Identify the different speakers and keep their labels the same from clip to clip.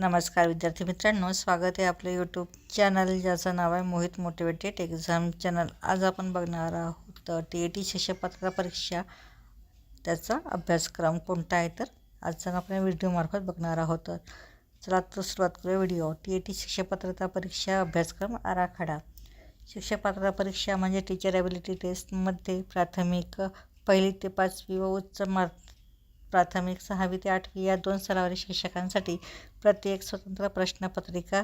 Speaker 1: नमस्कार विद्यार्थी मित्रांनो स्वागत आहे आपलं यूट्यूब चॅनल ज्याचं नाव आहे मोहित मोटिवेटेड एक्झाम चॅनल आज आपण बघणार आहोत टी ए टी शिष्यपात्रता परीक्षा त्याचा अभ्यासक्रम कोणता आहे तर आजचा आपण व्हिडिओमार्फत बघणार आहोत. चला तर सुरुवात करूया व्हिडिओ टी ए टी शिक्षकपात्रता परीक्षा अभ्यासक्रम आराखडा. शिक्षपात्रता परीक्षा म्हणजे टीचर ॲबिलिटी टेस्टमध्ये प्राथमिक पहिली ते पाचवी व उच्च मार्क प्राथमिक सहावी ते आठवी या दोन स्तरावरील शिक्षकांसाठी प्रत्येक स्वतंत्र प्रश्नपत्रिका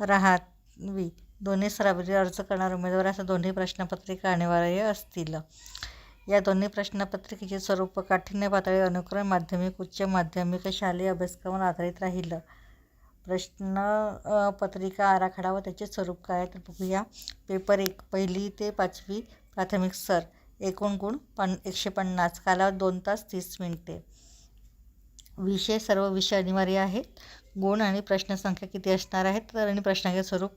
Speaker 1: राहावी. दोन्ही स्तरावरील अर्ज करणारे उमेदवार असं दोन्ही प्रश्नपत्रिका अनिवार्य असतील. या दोन्ही प्रश्नपत्रिकेचे स्वरूप काठिण्य पातळी अनुक्रम माध्यमिक उच्च माध्यमिक शालेय अभ्यासक्रमावर आधारित राहिलं. प्रश्न पत्रिका आराखडा व त्याचे स्वरूप काय तर बघूया. पेपर एक पहिली ते पाचवी प्राथमिक स्तर. एकूण गुण पन एकशे पन्नास. कालावधी दोन तास तीस मिनिटे. विषय सर्व विषय अनिवार्य आहेत. गुण आणि प्रश्नसंख्या किती असणार आहेत? तर आणि प्रश्नाचे स्वरूप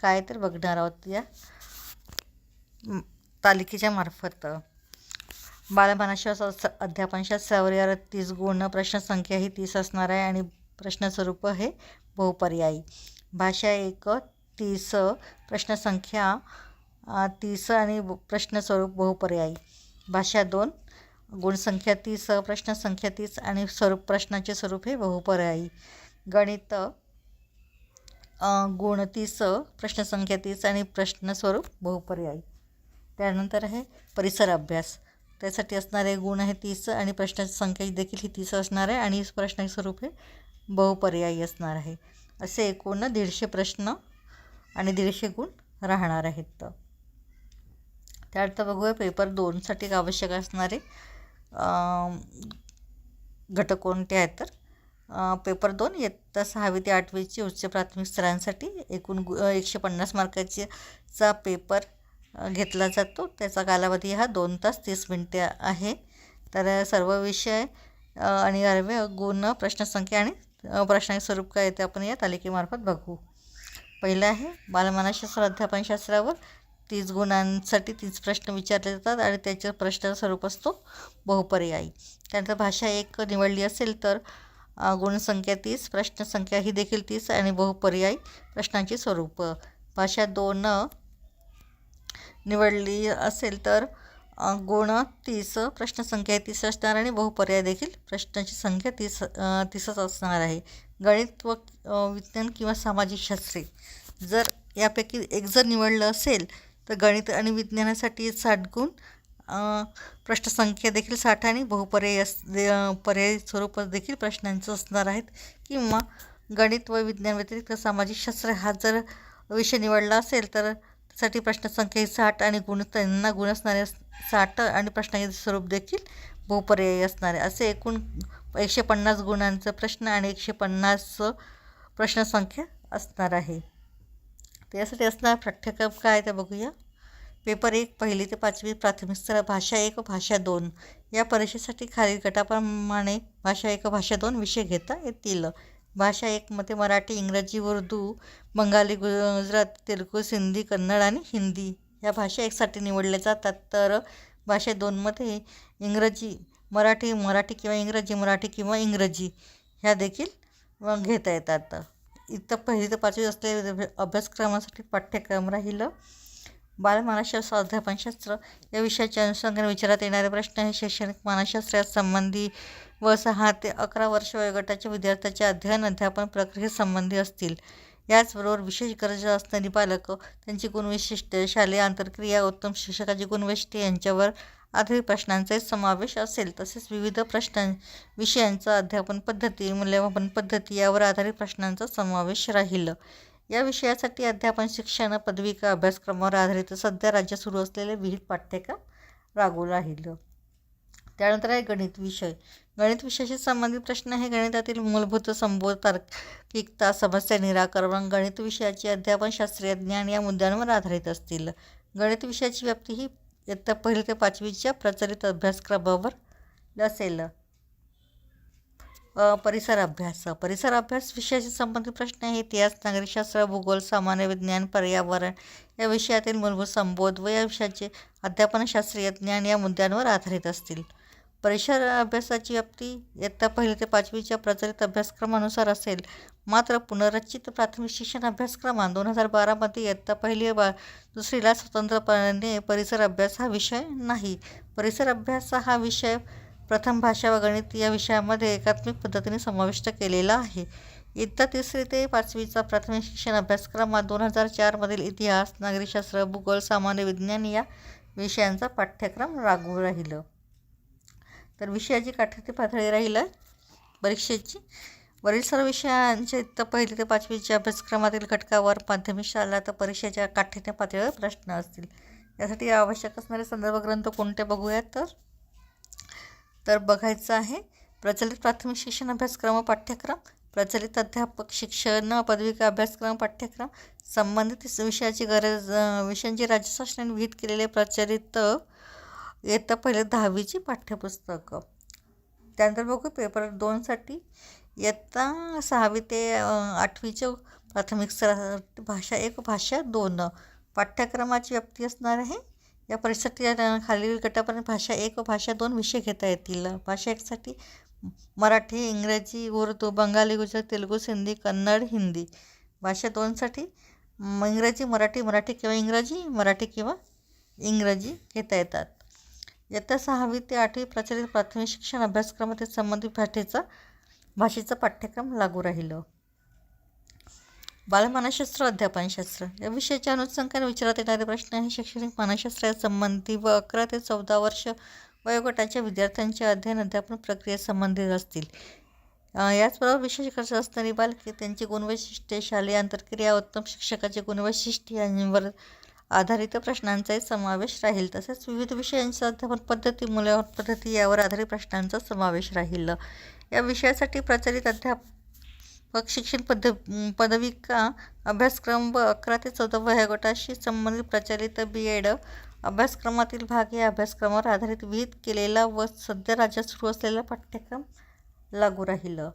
Speaker 1: काय तर बघणार आहोत या तालिकेच्या मार्फत. बालमानाशिवाय अध्यापनशास्त्रावर तीस गुण प्रश्नसंख्या ही तीस असणार आहे आणि प्रश्नस्वरूप हे बहुपर्यायी. भाषा एक तीस प्रश्नसंख्या तीस आणि प्रश्नस्वरूप बहुपर्यायी. भाषा दोन गुणसंख्या तीस प्रश्नसंख्या तीस आणि स्वरूप प्रश्नाचे स्वरूप हे बहुपर्यायी. गणित गुण तीस प्रश्नसंख्या तीस आणि प्रश्नस्वरूप बहुपर्यायी. त्यानंतर आहे परिसर अभ्यास. त्यासाठी असणारे गुण आहे तीस आणि प्रश्नाची संख्या देखील ही तीस असणार आहे आणि प्रश्नाचे स्वरूप हे बहुपर्यायी असणार आहे. असे एकूण दीडशे प्रश्न आणि दीडशे गुण राहणार आहेत. त्यानंतर बघूया. पेपर दोनसाठी आवश्यक असणारे घटक कोणते आहेत तर? पेपर दोन इयत्ता सहावी ते आठवीची उच्च प्राथमिक स्तरांसाठी एकूण गु एकशे पन्नास मार्काचे चा पेपर घेतला जातो. त्याचा कालावधी हा दोन तास तीस मिनटे आहे. तर सर्व विषय आणि अर्वे गुण प्रश्नसंख्या आणि प्रश्नाचे स्वरूप काय ते आपण या तालिकेमार्फत बघू. पहिलं आहे बालमानसशास्त्र अध्यापनशास्त्रावर तीस गुणांसाठी तीस प्रश्न विचारले जातात आणि त्याच्या प्रश्न स्वरूप असतो बहुपर्यायी. त्यानंतर भाषा एक निवडली असेल तर गुणसंख्या तीस प्रश्नसंख्या ही देखील तीस आणि बहुपर्यायी प्रश्नांची स्वरूप. भाषा दोन निवडली असेल तर गुण तीस प्रश्नसंख्या तीस असणार आणि बहुपर्याय देखील प्रश्नाची संख्या तीस तीसच असणार आहे. गणित व विज्ञान किंवा सामाजिक शास्त्रे. जर यापैकी एक जर निवडलं असेल तर गणित आणि विज्ञानासाठी साठ गुण प्रश्नसंख्या देखील साठ आणि बहुपर्याय अस पर्यायी स्वरूप देखील प्रश्नांचं असणार आहेत. किंवा गणित व विज्ञान व्यतिरिक्त सामाजिक शास्त्र हा जर विषय निवडला असेल तर त्यासाठी प्रश्नसंख्या ही साठ आणि गुण त्यांना गुण असणारे साठ आणि प्रश्नांचे स्वरूप देखील बहुपर्यायी असणारे असे एकूण एकशे पन्नास गुणांचं प्रश्न आणि एकशे पन्नास प्रश्नसंख्या असणार आहे. त्यासाठी असणार पाठ्यक्रम काय ते बघूया. पेपर एक पहिली ते पाचवी प्राथमिक स्तर भाषा एक भाषा दोन. या परीक्षेसाठी खालील गटाप्रमाणे भाषा एक भाषा दोन विषय घेता येतील. भाषा एकमध्ये मराठी इंग्रजी उर्दू बंगाली गुजरात तेलुगू सिंधी कन्नड आणि हिंदी या भाषा एकसाठी निवडल्या जातात. तर भाषा दोनमध्ये इंग्रजी मराठी मराठी किंवा इंग्रजी मराठी किंवा इंग्रजी ह्या देखील घेता येतात. इथं पहिली ते पाचवी असलेले अभ्यासक्रमासाठी पाठ्यक्रम राहिलं. बालमानसशास्त्र अध्यापनशास्त्र या विषयाच्या अनुषंगाने विचारात येणारे प्रश्न हे शैक्षणिक मानसशास्त्रात संबंधी व सहा ते अकरा वर्ष वयोगटाच्या विद्यार्थ्याच्या अध्ययन अध्यापन प्रक्रियेसंबंधी असतील. याचबरोबर विशेष गरजा असणारी पालक त्यांची गुणवैशिष्ट्ये शालेय आंतरक्रिया उत्तम शिक्षकाची गुणवैशिष्ट्ये यांच्यावर आधारित प्रश्नांचाही समावेश असेल. तसेच विविध प्रश्नां विषयांचा अध्यापन पद्धती मूल्यमापन पद्धती यावर आधारित प्रश्नांचा समावेश राहील. या विषयासाठी अध्यापन शिक्षण पदविका अभ्यासक्रमावर आधारित सध्या राज्यात सुरू असलेले विहित पाठ्यक्रम रागू राहिलं. त्यानंतर आहे गणित विषय. गणित विषयाशी संबंधित प्रश्न हे गणितातील मूलभूत संबोध तार्किकता समस्या निराकरण गणित विषयाचे अध्यापन शास्त्रीय ज्ञान या मुद्द्यांवर आधारित असतील. गणित विषयाची व्याप्ती ही इयत्ता पहिली ते पाचवीच्या प्रचलित अभ्यासक्रमावर असेल. परिसर अभ्यास. परिसर अभ्यास विषयाशी संबंधित प्रश्न हे इतिहास नागरिकशास्त्र भूगोल सामान्य विज्ञान पर्यावरण या विषयातील मूलभूत संबोध व या विषयाचे अध्यापनशास्त्रीय ज्ञान या मुद्द्यांवर आधारित असतील. परिसर अभ्यासाची व्याप्ती इयत्ता पहिली ते पाचवीच्या प्रचलित अभ्यासक्रमानुसार असेल. मात्र पुनर्रचित प्राथमिक शिक्षण अभ्यासक्रमात दोन हजार बारामध्ये इयत्ता पहिली बा दुसरीला स्वतंत्रपणे परिसर अभ्यास हा विषय नाही. परिसर अभ्यास हा विषय प्रथम भाषा व गणित या विषयामध्ये एकात्मिक पद्धतीने समाविष्ट केलेला आहे. इयत्ता तिसरी ते पाचवीचा प्राथमिक शिक्षण अभ्यासक्रमात दोन हजार चारमधील इतिहास नागरिकशास्त्र भूगोल सामान्य विज्ञान या विषयांचा पाठ्यक्रम लागू राहिलं. तर विषयाची काठाची पातळी राहिलं परीक्षेची. वरील सर्व विषयांचे तर पहिली ते पाचवीच्या अभ्यासक्रमातील घटकावर माध्यमिक शाळा तर परीक्षेच्या काठीच्या पातळीवर प्रश्न असतील. यासाठी आवश्यक असणारे संदर्भ ग्रंथ कोणते बघूयात तर? तर बघायचं आहे प्रचलित प्राथमिक शिक्षण अभ्यासक्रम पाठ्यक्रम प्रचलित अध्यापक शिक्षण पदविका अभ्यासक्रम पाठ्यक्रम संबंधित विषयाची गरज विषयांची राज्य शासनाने विहित केलेले प्रचलित इयत्ता पहिले दहावीची पाठ्यपुस्तकं. त्यानंतर बघू पेपर दोनसाठी. इयत्ता सहावी ते आठवीच्या प्राथमिक स्तरा भाषा एक भाषा दोन. पाठ्यक्रमाची व्याप्ती असणार आहे. या परीक्षेसाठी खालील गटापर्यंत भाषा एक व भाषा दोन विषय घेता येतील. भाषा एकसाठी मराठी इंग्रजी उर्दू बंगाली गुजरात तेलुगू सिंधी कन्नड हिंदी. भाषा दोनसाठी इंग्रजी मराठी मराठी किंवा इंग्रजी मराठी किंवा इंग्रजी घेता येतात. इयत्ता सहावी ते आठवी प्रचलित प्राथमिक शिक्षण अभ्यासक्रमातील संबंधित भाषेचा भाषेचं पाठ्यक्रम लागू राहिलं. बालमानसशास्त्र अध्यापनशास्त्र या विषयाच्या अनुषंगाने विचारात येणारे प्रश्न हे शैक्षणिक मानसशास्त्रासंबंधी व अकरा ते चौदा वर्ष वयोगटाच्या विद्यार्थ्यांचे अध्ययन अध्यापन प्रक्रियेसंबंधित असतील. याचबरोबर विशेष खर्च असणारी बालके त्यांची गुणवैशिष्ट्ये शालेय आंतरक्रिया उत्तम शिक्षकाचे गुणवैशिष्ट्ये यांवर आधारित प्रश्नांचाही समावेश राहील. तसेच विविध विषयांच्या अध्यापन पद्धती मूल्यवान पद्धती यावर आधारित प्रश्नांचा समावेश राहील. या विषयासाठी प्रचलित अध्यापक शिक्षण पद्ध पदविका अभ्यासक्रम व अकरा ते चौदा वयोगटाशी संबंधित प्रचलित बी एड अभ्यासक्रमातील भाग या अभ्यासक्रमावर आधारित विहित केलेला व सध्या राज्यात सुरू असलेला पाठ्यक्रम लागू राहिलं.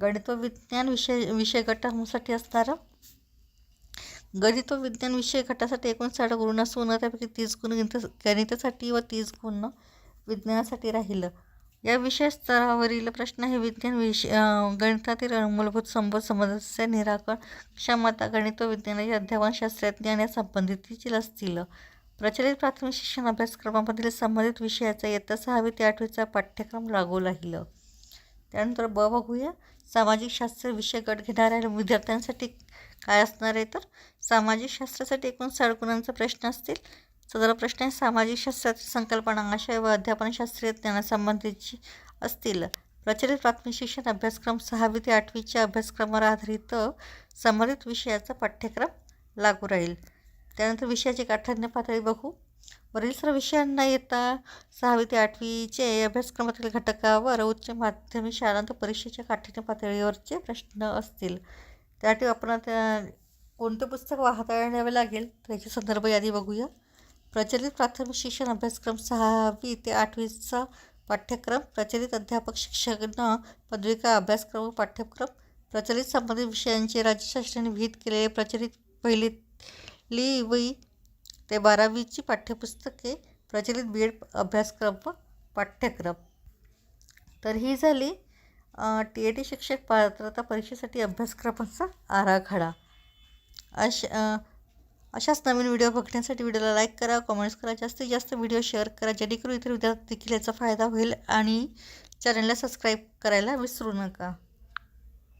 Speaker 1: गणित व विज्ञान विषय विषय गटांसाठी असणारं गणित व विज्ञान विषय गटासाठी एकूण साठ गुण असून त्यापैकी तीस गुण गणित गणितासाठी व तीस गुण विज्ञानासाठी राहिलं. या विषय स्तरावरील प्रश्न हे विज्ञान विषय गणितातील मूलभूत संबोध समस्या निराकरण क्षमता गणित व विज्ञानाचे अध्यापन शास्त्रज्ञान या संबंधित असतील. प्रचलित प्राथमिक शिक्षण अभ्यासक्रमामधील संबंधित विषयाचा इयत्ता सहावी ते आठवीचा पाठ्यक्रम लागू राहिलं. त्यानंतर ब बघूया. सामाजिक शास्त्र विषय गट घेणाऱ्या विद्यार्थ्यांसाठी काय असणार आहे तर? सामाजिक शास्त्रासाठी एकूण साठ गुणांचा प्रश्न असतील. सदर प्रश्न आहे सामाजिक शास्त्राची संकल्पना आशय व अध्यापनशास्त्रीय ज्ञानासंबंधीची असतील. प्रचलित प्राथमिक शिक्षण अभ्यासक्रम सहावी ते आठवीच्या अभ्यासक्रमावर आधारित संबंधित विषयाचा पाठ्यक्रम लागू राहील. त्यानंतर विषयाची काठान्य पातळी बघू. वरील सर्व विषयांना येता सहावी ते आठवीचे अभ्यासक्रमातील घटकावर उच्च माध्यमिक शाळांत परीक्षेच्या काठीण्य पातळीवरचे प्रश्न असतील. त्यासाठी आपण त्या कोणते पुस्तक हाताळावे लागेल त्याची संदर्भ यादी बघूया. प्रचलित प्राथमिक शिक्षण अभ्यासक्रम सहावी ते आठवीचा पाठ्यक्रम प्रचलित अध्यापक शिक्षण पदविका अभ्यासक्रम व पाठ्यक्रम प्रचलित संबंधित विषयांचे राज्य शासनाने विहित केलेले प्रचलित पहिली ली वई ते बारावीची पाठ्यपुस्तके प्रचलित बी एड अभ्यासक्रम व पाठ्यक्रम. तर ही झाली टी ए टी शिक्षक पात्रता परीक्षेसाठी अभ्यासक्रमाचा आराखडा. अशा अशाच नवीन व्हिडिओ बघण्यासाठी व्हिडिओला लाईक करा कमेंट्स करा जास्तीत जास्त व्हिडिओ शेअर करा जेणेकरून इतर विद्यार्थी देखील याचा फायदा होईल आणि चॅनलला सबस्क्राईब करायला विसरू नका.